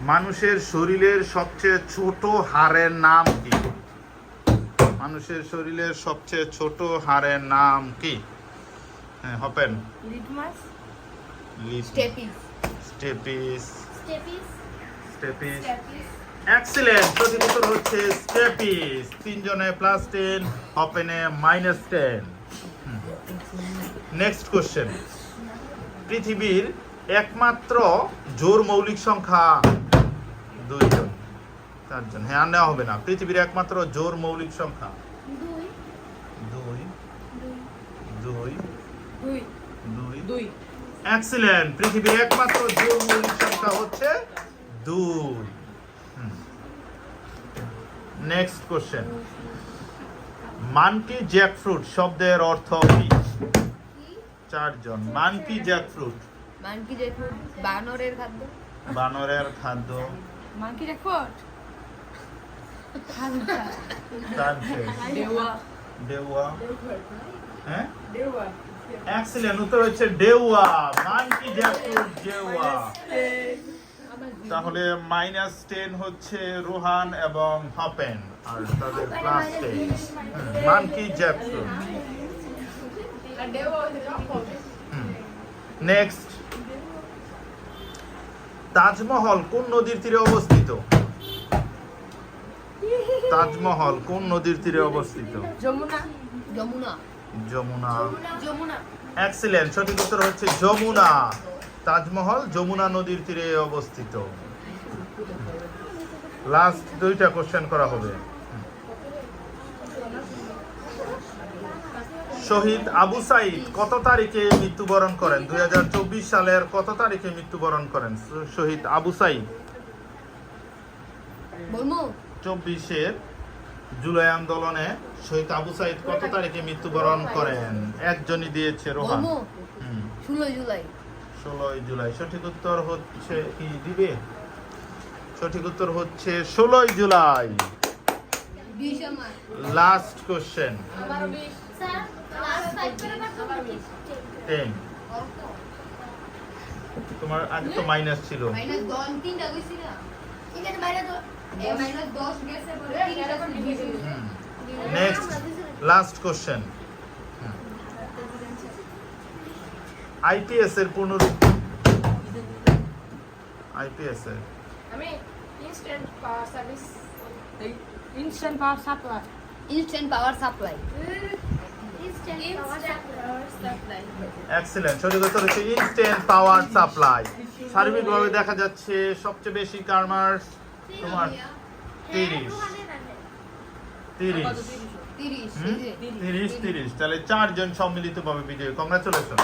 মানুষের শরীরের সবচেয়ে ছোট হাড়ের নাম কি? মানুষের শরীরের সবচেয়ে ছোট হাড়ের নাম কি? হ্যাঁ হপেন। লিটমাস। স্টেপিস। এক্সিলেন্ট উত্তর হচ্ছে স্টেপিস। তিনজনে প্লাস টেন হপেনে মাইনাস টেন নেক্সট কোশ্চেন পৃথিবীর একমাত্র জোর মৌলিক সংখ্যা দুইজন চারজন। হ্যাঁ আর নেওয়া হবে না। পৃথিবীর একমাত্র জোর মৌলিক সংখ্যা। দুই। দুই। দুই। দুই। দুই। দুই। দুই। এক্সিলেন্ট পৃথিবীর একমাত্র জোর মৌলিক সংখ্যা হচ্ছে দুই। নেক্সট কোশ্চেন মানকি জ্যাকফ্রুট শব্দের অর্থ কি? চারজন। মানকি জ্যাকফ্রুট মানকি দেখুন বানরের খাদ্য। বানরের খাদ্য। মাংকি রেকর্ড তার দেওয়া হ্যাঁ দেওয়া এক্সিলেন্ট উত্তর হচ্ছে ডেউয়া মানকি ডেউয়া তাহলে মাইনাস টেন হচ্ছে রোহান এবং হপেন আর তাদের প্লাস টেন মানকি চকো নেক্সট তাজমহল কোন নদীর তীরে অবস্থিত? তাজমহল কোন নদীর তীরে অবস্থিত? যমুনা। যমুনা। যমুনা। যমুনা। এক্সিলেন্ট সঠিক উত্তর হচ্ছে যমুনা। তাজমহল যমুনা নদীর তীরে অবস্থিত। লাস্ট দুইটা কোশ্চেন করা হবে। শহীদ আবু সাইদ কত তারিখে মৃত্যুবরণ করেন? দুই সালের কত তারিখে মৃত্যুবরণ করেন শহীদ আবু সাইদ? চব্বিশের জুলাই আন্দোলনে শহীদ আবু সাইদ কত তারিখে মৃত্যুবরণ করেন? একজনই দিয়েছে রোহান। ষোলোই জুলাই। ষোলোই জুলাই। সঠিক উত্তর হচ্ছে কি দিবে? সঠিক উত্তর হচ্ছে ষোলোই July. Last question sir last five করে না টেন তোমার আগে তো মাইনাস ছিল। মাইনাস দশ তিনটা গেছি না এখানে বাইরে এ মাইনাস দশ গেছে পরে তিনটা গেছে নেক্সট লাস্ট কোশ্চেন আইপিএস এর পূর্ণরূপ আইপিএস এর। আমি instant power service supply instant power supply instant power supply excellent সঠিক উত্তর হচ্ছে ইনস্ট্যান্ট পাওয়ার সাপ্লাই সার্বিকভাবে দেখা যাচ্ছে সবচেয়ে বেশি কারমার্স তোমার তিরিশ। তিরিশ। তিরিশ। তিরিশ তিরিশ। তাহলে চারজন সম্মিলিতভাবে বিজয়ী কংগ্রাচুলেশন